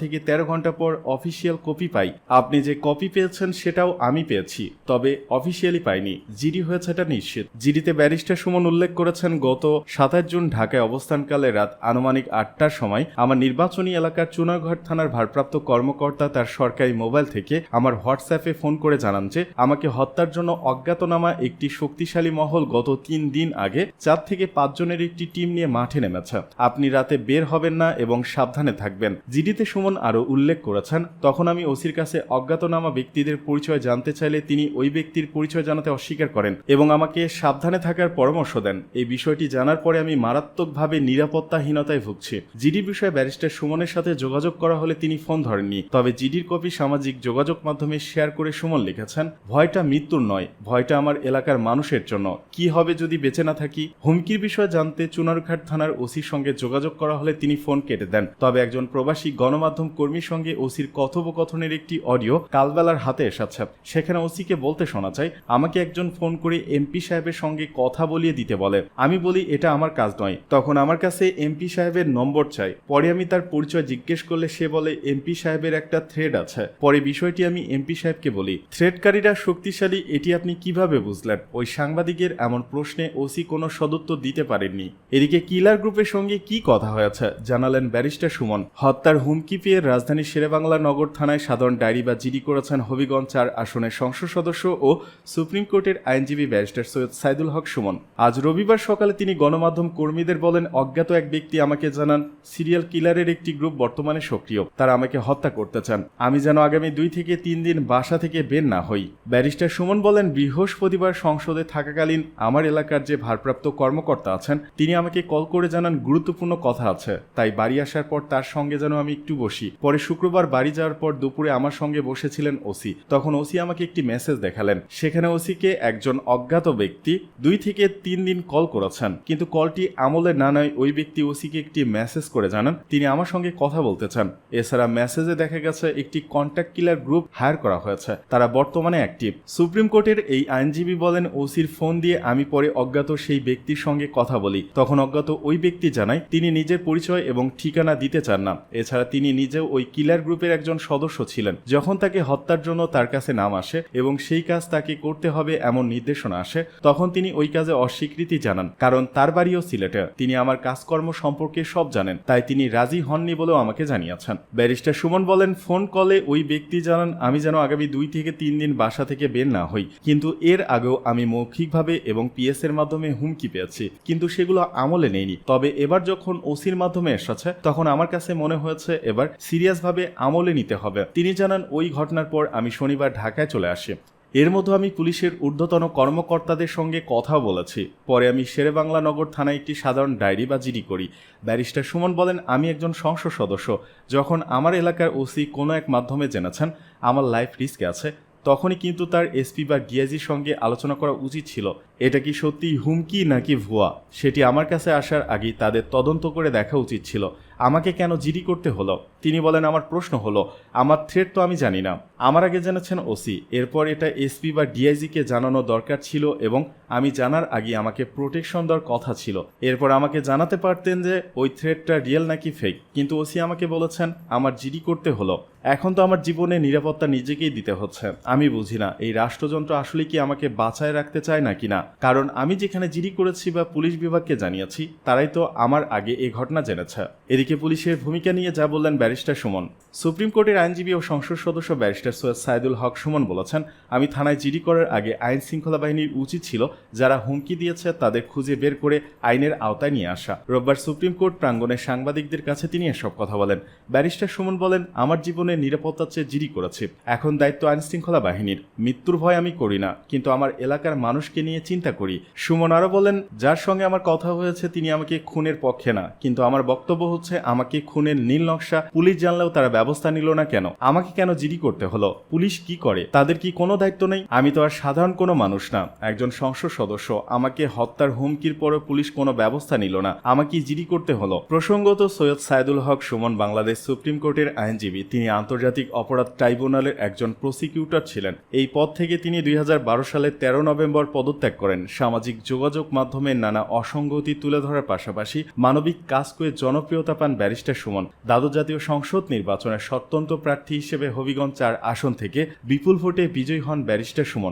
থেকে তেরো ঘণ্টা পর অফিসিয়াল কপি পাই। আপনি যে কপি পেয়েছেন সেটাও আমি পেয়েছি, তবে অফিসিয়ালি পাইনি। জিডি হয়েছে এটা নিশ্চিত। জিডিতে ব্যারিস্টার সুমন উল্লেখ করেছেন, গত সাতাশ জুন ঢাকায় অবস্থানকালে রাত আনুমানিক আটটার সময় আমার নির্বাচনী এলাকার চুনাঘাট থানার ভারপ্রাপ্ত কর্মকর্তা তার সরকারি মোবাইল থেকে আমার হোয়াটসঅ্যাপে ফোন করে জানান যে, আমাকে হত্যার জন্য অজ্ঞাতনামা একটি শক্তিশালী মহল গত তিন দিন আগে চার থেকে পাঁচজনের একটি টিম নিয়ে মাঠে নেমেছে। আপনি রাতে বের হবেন না এবং সাবধানে থাকবেন। জিডিতে সুমন আরও উল্লেখ করেছেন, তখন আমি ওসির কাছে অজ্ঞাতনামা ব্যক্তিদের পরিচয় জানতে চাইলে তিনি ওই ব্যক্তির পরিচয় জানাতে অস্বীকার করেন এবং আমাকে সাবধানে থাকার পরামর্শ দেন। এই বিষয়টি জানার পরে আমি মারাত্মকভাবে নিরাপত্তাহীনতায় ভুগছি। জিডি বিষয়ে ব্যারিস্টার সুমনের সাথে যোগাযোগ করা হলে তিনি ফোন ধরেননি। তবে জিডির কপি সামাজিক যোগাযোগ মাধ্যমে শেয়ার করে সুমন লিখেছেন, ভয়টা মৃত্যুর নয়, ভয়টা আমার এলাকার মানুষের জন্য। কি হবে যদি বেঁচে না থাকি? হুমকির বিষয়ে জানতে চুনারঘাট থানার ওসির সঙ্গে যোগাযোগ করা হলে তিনি ফোন কেটে দেন। তবে একজন প্রবাসী গণমাধ্যম কর্মীর সঙ্গে ওসির কথোপকথনের একটি অডিও কালবেলার হাতে এসেছে। সেখানে ওসিকে বলতে শোনা যায়, আমাকে একজন ফোন করে এমপি সাহেবের সঙ্গে কথা বলিয়ে দিতে বলে। আমি বলি, এটা আমার কাজ নয়। তখন আমার কাছে এমপি সাহেবের নম্বর চাই। পরে আমি তার পরিচয় জিজ্ঞেস করলে সে বলে, এমপি সাহেবের একটা থ্রেড আছে। পরে বিষয়টি আমি এমপি সাহেবকে বলি। থ্রেডকারীরা শক্তিশালী, এটি আপনি কীভাবে বুঝলেন? ওই সাংবাদিকের এমন প্রশ্নে ওসি কোনো সদুত্তর দিতে পারেননি। এদিকে কিলার গ্রুপের সঙ্গে কি কথা হয়েছে জানালেন ব্যারিস্টার সুমন। হত্যার হুমকি পেয়ে রাজধানীর শেরেবাংলা নগর থানায় সাধারণ ডায়েরি বা জিডি করেছেন হবিগঞ্জ চার আসনের সংসদ সদস্য ও সুপ্রিম কোর্টের আইনজীবী ব্যারিস্টার সৈয়দ সাইদুল হক সুমন। আজ রবিবার সকালে তিনি গণমাধ্যম কর্মীদের বলেন, অজ্ঞাত এক ব্যক্তি আমাকে জানান, সিরিয়াল কিলারের একটি গ্রুপ বর্তমানে সক্রিয়। তারা আমাকে হত্যা করতে চান। আমি যেন আগামী দুই থেকে তিন দিন বাসা থেকে বের না হই। ব্যারিস্টার সুমন বলেন, বৃহস্পতিবার সংসদে থাকাকালীন আমার এলাকার যে ভারপ্রাপ্ত কর্মকর্তা আছেন, তিনি আমাকে কল করে জানান, গুরুত্বপূর্ণ কথা আছে। তাই বাড়ি আসার পর তার সঙ্গে যেন আমি একটু বসি। পরে শুক্রবার বাড়ি যাওয়ার পর দুপুরে আমার সঙ্গে বসেছিলেন ওসি। তখন ওসি আমাকে একটি মেসেজ দেখালেন। সেখানে ওসিকে একজন অজ্ঞাত ব্যক্তি দুই থেকে তিন দিন কল করেছেন। কিন্তু কলটি আমলে না নয় ওই ব্যক্তি ওসিকে একটি মেসেজ করে জানান। তিনি আমার সঙ্গে কথা বলতে চান। এছাড়া মেসেজে দেখা গেছে, একটি কন্ট্যাক্ট কিলার গ্রুপ হায়ার করা হয়েছে। তারা বর্তমানে অ্যাক্টিভ সুপ্রিম কোর্টের এই আইনজীবী বলেন, ওসির ফোন দিয়ে আমি পরে অজ্ঞাত সেই ব্যক্তির সঙ্গে কথা বলি। তখন অজ্ঞাত ওই ব্যক্তি জানায়, তিনি নিজের পরিচয় এবং ঠিকানা দিতে চান না। এছাড়া তিনি নিজেও ওই কিলার গ্রুপের একজন সদস্য ছিলেন, যখন তাকে হত্যার জন্য তার কাছে নাম আসে এবং সেই কাজ তাকে করতে হবে এমন নির্দেশনা আসে, তখন তিনি ওই কাজে অস্বীকৃতি জানান, কারণ তার বাড়িও সিলেটে। তিনি আমার কাজকর্ম সম্পর্কে সব জানেন, তাই তিনি রাজি হননি বলেও আমাকে জানিয়েছেন। ব্যারিস্টার সুমন বলেন, ফোন কলে ওই ব্যক্তি জানান, আমি যেন আগামী দুই থেকে তিন দিন বাসা থেকে বের না হই। কিন্তু এর আগেও আমি মৌখিকভাবে এবং পিএস এর মাধ্যমে হুমকি পেয়েছি, কিন্তু সেগুলো আমলে নেইনি। তবে এবার যখন ওসির মাধ্যমে এসেছে, তখন আমার কাছে মনে হয়েছে, এবার সিরিয়াসভাবে আমলে নিতে হবে। তিনি জানান, ওই ঘটনার পর আমি শনিবার ঢাকায় চলে আসি। এর মধ্যে আমি পুলিশের ঊর্ধ্বতন কর্মকর্তাদের সঙ্গে কথা বলেছি। পরে আমি শেরেবাংলা নগর থানায় একটি সাধারণ ডায়েরি বা জিডি করি। ব্যারিস্টার সুমন বলেন, আমি একজন সংসদ সদস্য। যখন আমার এলাকার ওসি কোনো এক মাধ্যমে জেনেছেন, আমার লাইফ রিস্কে আছে, তখনই কিন্তু তার এসপি বা ডিআইজির সঙ্গে আলোচনা করা উচিত ছিল। এটা কি সত্যি হুমকি নাকি ভুয়া? সেটি আমার কাছে আসার আগেই তাদের তদন্ত করে দেখা উচিত ছিল। আমাকে কেন জিডি করতে হলো? তিনি বলেন, আমার প্রশ্ন হলো, আমার থ্রেট তো আমি জানি না। আমার আগে জেনেছেন ওসি এরপর এটা এসপি বা ডিআইজিকে জানানো দরকার ছিল এবং আমি জানার আগে আমাকে প্রোটেকশন দেওয়ার কথা ছিল। এরপর আমাকে জানাতে পারতেন যে ওই থ্রেটটা রিয়েল নাকি ফেক কিন্তু ওসি আমাকে বলেছেন, আমার জিডি করতে হলো। এখন তো আমার জীবনে নিরাপত্তা নিজেকেই দিতে হচ্ছে। আমি বুঝি না, এই রাষ্ট্রযন্ত্র আসলে কি আমাকে বাঁচায় রাখতে চায় নাকি না? কারণ আমি যেখানে জিডি করেছি বা পুলিশ বিভাগকে জানিয়েছি, তারাই তো আমার আগে এই ঘটনা জেনেছে। এদিকে পুলিশের ভূমিকা নিয়ে যা বললেন ব্যারিস্টার সুমন। সুপ্রিম কোর্টের আইনজীবী ও সংসদ সদস্য ব্যারিস্টার সৈয়দ সাইদুল হক সুমন বলেছেন, আমি থানায় জিডি করার আগে আইন শৃঙ্খলা বাহিনীর উচিত ছিল যারা হুমকি দিয়েছে তাদের খুঁজে বের করে আইনের আওতায় নিয়ে আসা। রোববার সুপ্রিম কোর্ট প্রাঙ্গণে সাংবাদিকদের কাছে তিনি এসব কথা বলেন। ব্যারিস্টার সুমন বলেন, আমার জীবনে নিরাপত্তার চেয়ে জিডি করেছি। এখন দায়িত্ব আইন শৃঙ্খলা বাহিনীর। মৃত্যুর ভয় আমি করি না, কিন্তু আমার এলাকার মানুষকে নিয়ে চিন্তা করি। সুমন আরও বলেন, যার সঙ্গে আমার কথা হয়েছে তিনি আমাকে খুনের পক্ষে না, কিন্তু আমার বক্তব্য হচ্ছে আমাকে খুনের নীল নকশা পুলিশ জানলেও তারা ব্যবস্থা নিল না কেন? আমাকে কেন জিডি করতে হলো? পুলিশ কি করে? তাদের কি কোনো দায়িত্ব নেই? আমি তো আর সাধারণ কোনো মানুষ না। একজন সংসদ সদস্য আমাকে হত্যার হুমকির পরও পুলিশ কোনো ব্যবস্থা নিল না। আমাকে জিডি করতে হলো? প্রসঙ্গত সৈয়দ সাইদুল হক সুমন বাংলাদেশ সুপ্রিম কোর্টের আইনজীবী। তিনি আন্তর্জাতিক অপরাধ ট্রাইব্যুনালের একজন প্রসিকিউটর ছিলেন। এই পদ থেকে তিনি দুই সালের তেরো নভেম্বর পদত্যাগ করেন। সামাজিক যোগাযোগ মাধ্যমে নানা অসঙ্গতি তুলে ধরার পাশাপাশি মানবিক কাজ করে জনপ্রিয়তা ব্যারিস্টার সুমন। দ্বাদশ জাতীয় সংসদ নির্বাচনের স্বতন্ত্র প্রার্থী হিসেবে হবিগঞ্জ চার আসন থেকে বিপুল ভোটে বিজয়ী হন ব্যারিস্টার সুমন।